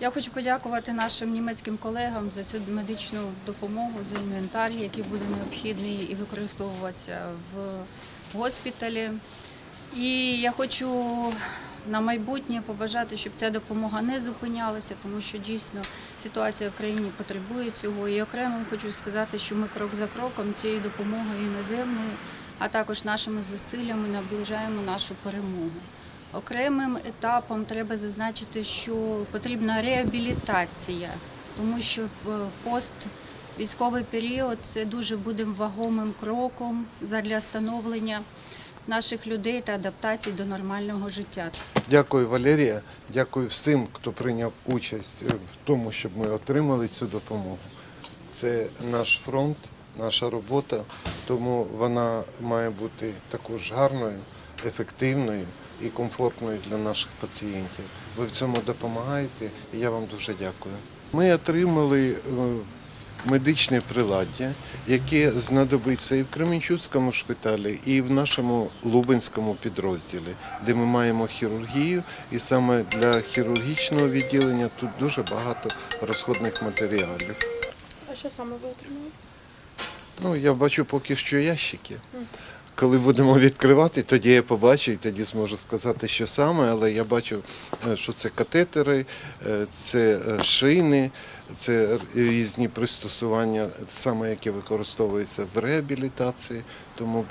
Я хочу подякувати нашим німецьким колегам за цю медичну допомогу, за інвентар, який буде необхідний і використовуватися в госпіталі. І я хочу на майбутнє побажати, щоб ця допомога не зупинялася, тому що дійсно ситуація в країні потребує цього. І окремо хочу сказати, що ми крок за кроком цією допомогою іноземною, а також нашими зусиллями наближаємо нашу перемогу. Окремим етапом треба зазначити, що потрібна реабілітація, тому що в пост військовий період це дуже буде вагомим кроком задля становлення наших людей та адаптації до нормального життя. Дякую, Валерія. Дякую всім, хто прийняв участь е, в тому, щоб ми отримали цю допомогу. Це наш фронт, наша робота, тому вона має бути також гарною, ефективною і комфортною для наших пацієнтів. Ви в цьому допомагаєте, і я вам дуже дякую. Ми отримали е, медичне приладдя, яке знадобиться і в Кременчуцькому шпиталі, і в нашому Лубенському підрозділі, де ми маємо хірургію, і саме для хірургічного відділення тут дуже багато розходних матеріалів. А що саме ви отримали? Ну, я бачу поки що ящики. Коли будемо відкривати, тоді я побачу і тоді зможу сказати, що саме, але я бачу, е, що це катетери, е, це е, шини, це різні пристосування, саме яке використовується в реабілітації. Тому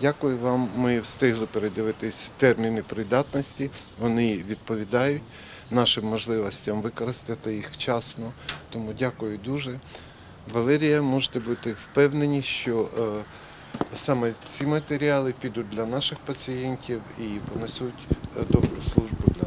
дякую вам. Ми встигли передивитись терміни придатності. Вони відповідають нашим можливостям використати їх вчасно. Тому дякую дуже. Валерія, можете бути впевнені, що саме ці матеріали підуть для наших пацієнтів і понесуть е, добру службу для